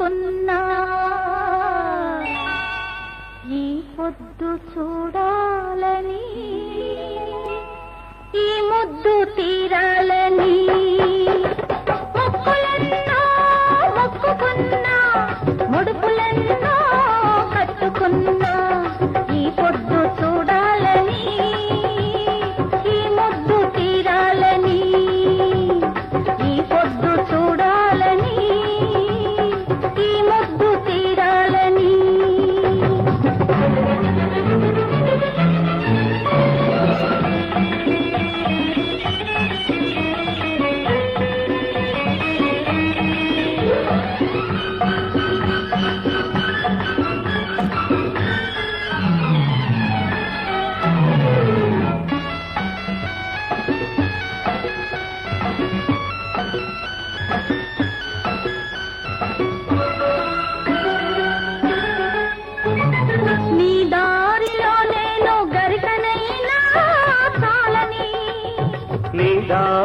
అనుకున్నా. ఈ పొద్దు చూడాలని ఈ ముద్దు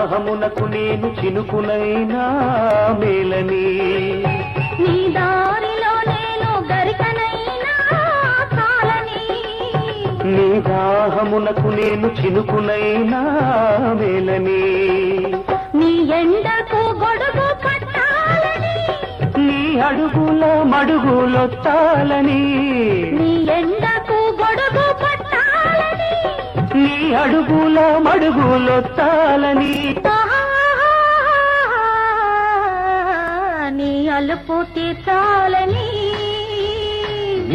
దాహమునకు నేను చినుకునైనా మేలని. నీ దారిలో నేను గరికనైనా చాలని నీ దాహమునకు నేను చినుకునైనా మేలని. నీ ఎండకు గొడుగు పట్టాలని నీ అడుగుల మడుగులొత్తాలని. నీ అడుగుల మడుగులొత్తాలని నీ అలుపు తీర్చాలని.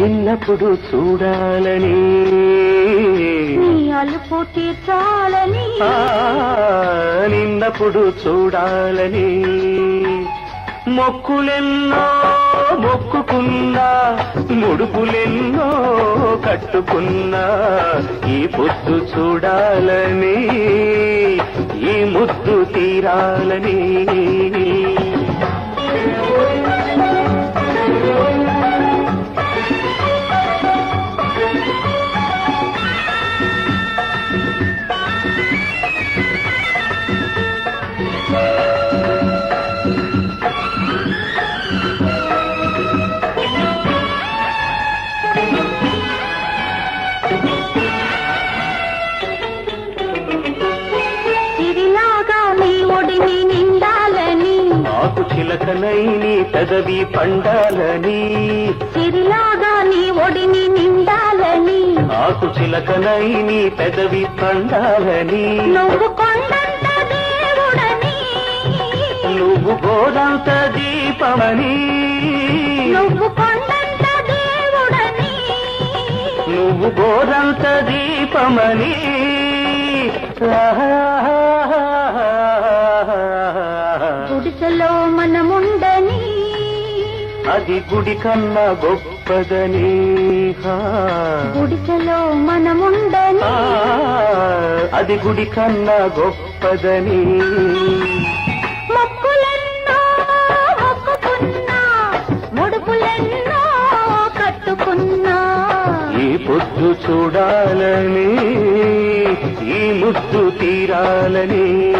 నిన్నప్పుడు చూడాలని. నీ అలుపు తీర్చాలని. నిన్నప్పుడు చూడాలని. మొక్కులెన్నో మొక్కుకున్నా ముడుపులెన్నో కట్టుకున్నా ఈ పొద్దు చూడాలని ఈ ముద్దు తీరాలని. చిలకనై నీ పెదవి పండాలని. సిరిలాగా నీ ఒడిని నిండాలని. ఆకు చిలకనై నీ పెదవి పండాలని. నువ్వు కొండంత దేవుడని. నువ్వు గోరంత దీపమని. నువ్వు కొండంత దేవుడని. నువ్వు గోరంత దీపమని. గుడిసెలో మనముండని. అది గుడి కన్నా గొప్పదని. గుడిసెలో మనముండని. అది గుడి కన్నా గొప్పదని. మొక్కులెన్నో మొక్కుకున్నా ముడుపులెన్నో కట్టుకున్నా. ఈ పొద్దు చూడాలని ఈ ముద్దు తీరాలని.